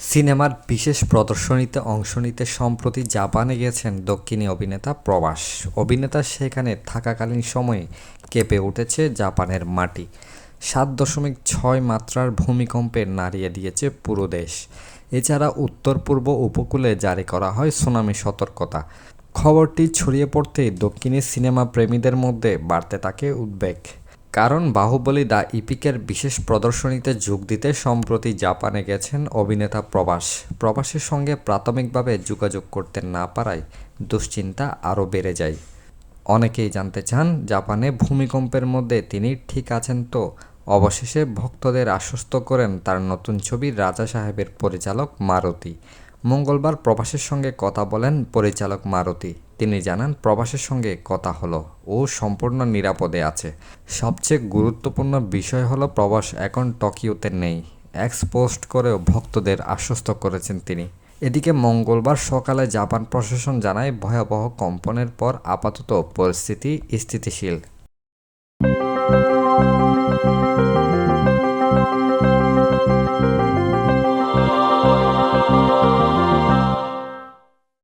সিনেমার বিশেষ প্রদর্শনীতে অংশ নিতে সম্প্রতি জাপানে গেছেন দক্ষিণী অভিনেতা প্রবাস অভিনেতা সেখানে থাকাকালীন সময়ে কেঁপে উঠেছে জাপানের মাটি। সাত দশমিক ছয় মাত্রার ভূমিকম্পে নাড়িয়ে দিয়েছে পুরো দেশ। এছাড়া উত্তর পূর্ব উপকূলে জারি করা হয় সুনামি সতর্কতা। খবরটি ছড়িয়ে পড়তেই দক্ষিণী সিনেমা প্রেমীদের মধ্যে বাড়তে থাকে উদ্বেগ। কারণ বাহুবলী দ্য ইপিকের বিশেষ প্রদর্শনীতে যোগ দিতে সম্প্রতি জাপানে গেছেন অভিনেতা প্রবাস প্রবাসের সঙ্গে প্রাথমিকভাবে যোগাযোগ করতে না পারায় দুশ্চিন্তা আরও বেড়ে যায়। অনেকেই জানতে চান, জাপানে ভূমিকম্পের মধ্যে তিনি ঠিক আছেন তো? অবশেষে ভক্তদের আশ্বস্ত করেন তার নতুন ছবি রাজা সাহেবের পরিচালক মারুতি। মঙ্গলবার প্রবাসের সঙ্গে কথা বলেন পরিচালক মারুতি। তিনি জানান, প্রবাসের সঙ্গে কথা হলো ও সম্পূর্ণ নিরাপদে আছে। সবচেয়ে গুরুত্বপূর্ণ বিষয় হলো প্রবাস এখন টোকিওতে নেই। এক্স পোস্ট করেও ভক্তদের আশ্বস্ত করেছেন তিনি। এদিকে মঙ্গলবার সকালে জাপান প্রশাসন জানায়, ভয়াবহ কম্পনের পর আপাতত পরিস্থিতি স্থিতিশীল।